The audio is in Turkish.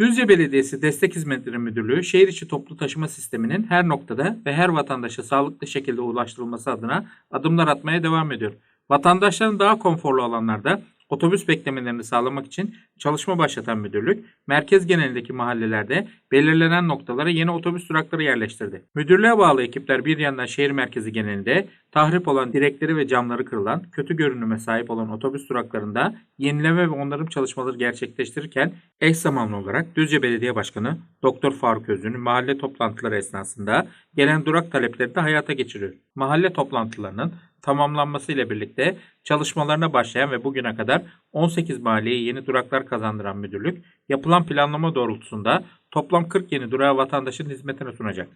Düzce Belediyesi Destek Hizmetleri Müdürlüğü şehir içi toplu taşıma sisteminin her noktada ve her vatandaşa sağlıklı şekilde ulaştırılması adına adımlar atmaya devam ediyor. Vatandaşların daha konforlu alanlarda otobüs beklemelerini sağlamak için çalışma başlatan müdürlük, merkez genelindeki mahallelerde belirlenen noktalara yeni otobüs durakları yerleştirdi. Müdürlüğe bağlı ekipler bir yandan şehir merkezi genelinde tahrip olan direkleri ve camları kırılan, kötü görünüme sahip olan otobüs duraklarında yenileme ve onarım çalışmaları gerçekleştirirken eş zamanlı olarak Düzce Belediye Başkanı Doktor Faruk Özün'ün mahalle toplantıları esnasında gelen durak talepleri de hayata geçiriyor. Mahalle toplantılarının tamamlanması ile birlikte çalışmalarına başlayan ve bugüne kadar 18 mahalleye yeni duraklar kazandıran müdürlük, yapılan planlama doğrultusunda toplam 40 yeni durağı vatandaşın hizmetine sunacak.